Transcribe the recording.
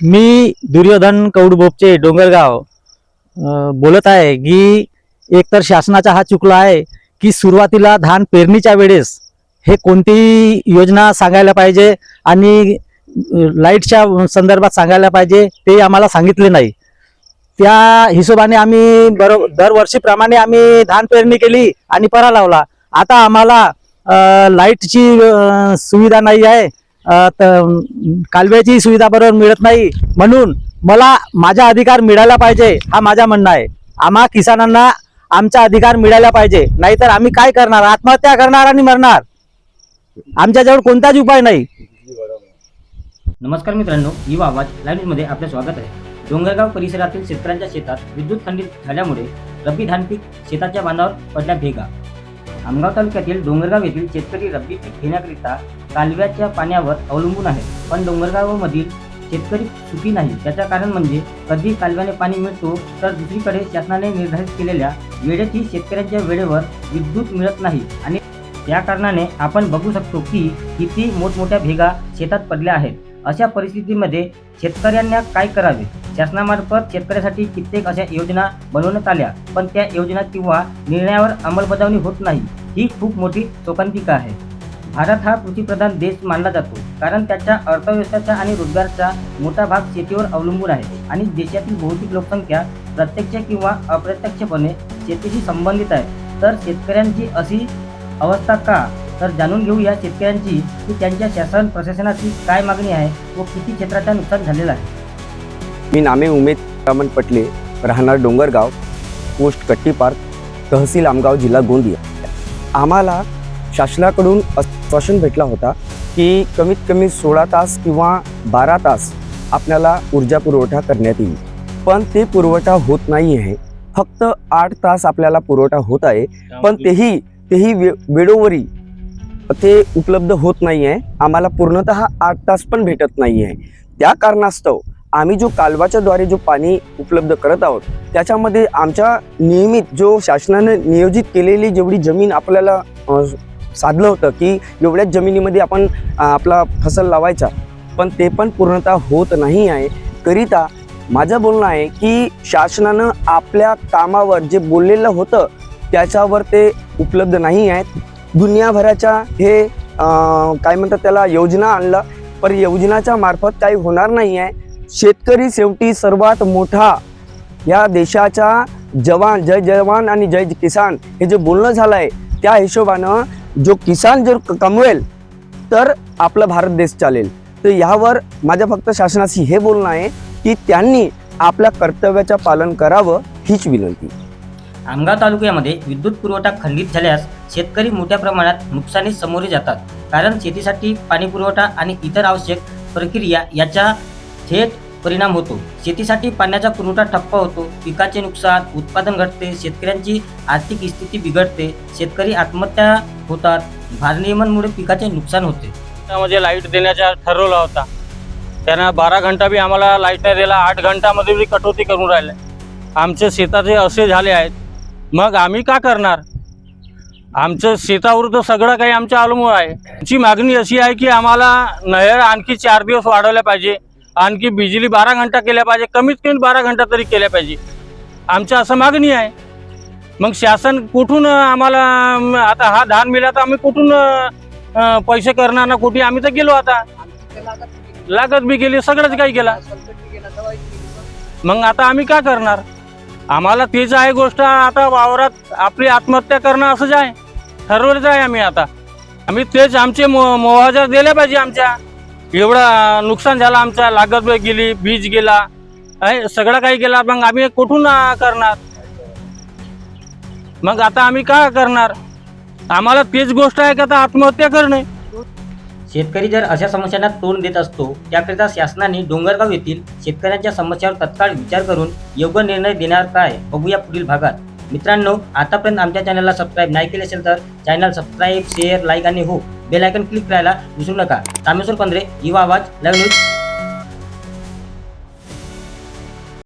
मी दुर्योधन कौडबोपचे डोंगरगाव बोलत आहे की एकतर शासनाचा हा चुकला आहे की सुरुवातीला धान पेरणीच्या वेळेस हे कोणती योजना सांगायला पाहिजे आणि लाईटच्या संदर्भात सांगायला पाहिजे ते आम्हाला सांगितले नाही. त्या हिशोबाने आम्ही बरो दरवर्षीप्रमाणे आम्ही धान पेरणी केली आणि परा लावला. आता आम्हाला लाईटची सुविधा नाही आहे. कालव्याची सुविधा बरोबर मिळत नाही. म्हणून मला माझा अधिकार मिळायला पाहिजे हा माझा म्हणणं आहे. आम्हा किसानांना आमचा अधिकार मिळायला पाहिजे. नाहीतर आम्ही काय करणार? आत्महत्या करणार आणि मरणार? आमच्याजवळ कोणताच उपाय नाही. नमस्कार मित्रांनो युवा आवाज लाईव्ह न्यूजमध्ये आपलं स्वागत आहे. डोंगरगाव परिसरातील शेतकऱ्यांच्या शेतात विद्युत खंडित झाल्यामुळे रब्बी धान पीक शेताच्या बांधावर पडल्या भेगा. आमगाव तालुक्यातील डोंगरगाव येथील शेतकरी रब्बी पीक घेण्याकरिता कालव्याच्या पाण्यावर अवलंबून आहेत पण डोंगरगावमधील शेतकरी सुखी नाही. त्याचं कारण म्हणजे कधी कालव्याने पाणी मिळतो तर दुसरीकडे शासनाने निर्धारित केलेल्या वेळेतही शेतकऱ्यांच्या वेळेवर विद्युत मिळत नाही. आणि या कारणाने आपण बघू शकतो की किती मोठमोठ्या भेगा शेतात पडल्या आहेत. अशा परिस्थितीमध्ये शेतकऱ्यांना काय करावे? शासनामार्फत शेतकऱ्यासाठी कित्येक अशा योजना बनवण्यात आल्या पण त्या योजना किंवा निर्णयावर अंमलबजावणी होत नाही ही खूप मोठी शोकांतिका आहे. भारत हा कृषीप्रधान देश मानला जातो कारण त्याच्या अर्थव्यवस्थेचा आणि रोजगाराचा मोठा भाग शेतीवर अवलंबून आहे आणि देशातील बहुतेक लोकसंख्या प्रत्यक्ष किंवा अप्रत्यक्षपणे शेतीशी संबंधित आहे. तर शेतकऱ्यांची अशी अवस्था का? तर जाणून घेऊया शेतकऱ्यांची की त्यांच्या शासन प्रशासनाची काय मागणी आहे व किती क्षेत्राचा नुकसान झालेलं आहे. मी नामे उमेद रामन पटले राहणार डोंगरगाव पोस्ट कट्टी पार्क तहसील आमगाव जिल्हा गोंदिया. आम्हाला शासनाकडून आश्वासन भेटला होता की कमीत कमी सोळा तास किंवा बारा तास आपल्याला ऊर्जा पुरवठा करण्यात येईल. पण ते पुरवठा होत नाही आहे फक्त आठ तास आपल्याला पुरवठा होत आहे. पण तेही तेही वे वेळोवरी ते उपलब्ध होत नाही आहे आम्हाला पूर्णतः आठ तास पण भेटत नाही आहे त्या कारणास्तव आम्ही जो कालवाच्याद्वारे जो पाणी उपलब्ध करत आहोत त्याच्यामध्ये आमच्या नियमित जो शासनाने नियोजित केलेली जेवढी जमीन आपल्याला साधलं होतं की एवढ्याच जमिनीमध्ये आपण आपला फसल लावायचा पण ते पण पूर्णतः होत नाही आहे. करिता माझं बोलणं आहे की शासनानं आपल्या कामावर जे बोललेलं होतं त्याच्यावर ते उपलब्ध नाही आहेत. दुनियाभराच्या हे काय म्हणतात त्याला योजना आणलं. पर योजनाच्या मार्फत काही होणार नाही आहे शेतकरी शेवटी सर्वात मोठा या देशाचा जवान जय जवान आणि जय किसान हे जे बोलणं झालं आहे त्या हिशोबानं जो किसान जर क- कमवेल तर आपला भारत देश चालेल. तर यावर माझ्या फक्त शासनाशी हे बोलणं आहे की त्यांनी आपल्या कर्तव्याचं पालन करावं हीच विनंती. आमगाव तालुक्यामध्ये विद्युत पुरवठा खंडित झाल्यास शेतकरी मोठ्या प्रमाणात नुकसानीस सामोरे जातात. कारण शेतीसाठी पाणी पुरवठा आणि इतर आवश्यक प्रक्रिया याचा थेट परिणाम होतो. शेतीसाठी पाण्याचा पुरवठा ठप्प होतो. पिकाचे नुकसान उत्पादन घटते शेतकऱ्यांची आर्थिक स्थिती बिघडते शेतकरी आत्महत्या होतात भारनियमनमुळे पिकाचे नुकसान होते. त्यामध्ये लाइट देण्याचा ठरवला होता. त्यानं बारा घंटा बी आम्हाला लाइट नाही दिला आठ घंटामध्ये बी कटोती करून राहिले. आमच्या शेताचे असे झाले आहेत मग आम्ही का करणार? आमचं शेतावर तर सगळं काही आमच्या अवलंबून आहे. आमची मागणी अशी आहे की आम्हाला नहर आणखी चार दिवस वाढवल्या पाहिजे. आणखी बिजली बारा घंटा केल्या पाहिजे. कमीत कमी बारा घंटा तरी केल्या पाहिजे. आमचं असं मागणी आहे. मग शासन कुठून आम्हाला आता हा धान मिळाला तर आम्ही कुठून पैसे करणार ना कुठे? आम्ही तर गेलो आता. लागत बी गेली सगळंच काही गेला मग आता आम्ही का करणार? आम्हाला तेच आहे गोष्ट आता वावरात आपली आत्महत्या करणं असंच आहे ठरवलंच आहे आम्ही आता. आम्ही तेच आमचे मो मोहाजा दिल्या पाहिजे आमच्या. एवढं नुकसान झालं आमचा लागत गेली बीज गेला सगळं काही गेला मग आम्ही कुठून करणार? मग आता आम्ही का करणार? आम्हाला तेच गोष्ट आहे का आता आत्महत्या करणे? शेतकरी जर अशा समस्यांना तोंड देत असतो त्याकरिता शासनाने डोंगरगाव येथील शेतकऱ्यांच्या समस्यावर तत्काळ विचार करून योग्य निर्णय देणार काय बघूया पुढील भागात. मित्रांनो आतापर्यंत आमच्या चॅनलला सबस्क्राईब नाही केले असेल तर चॅनल सबस्क्राईब शेअर लाईक आणि हो बेल आयकन क्लिक करायला विसरू नका. रामेश्वर पंधरे युवा आवाज लाईव्ह न्यूज.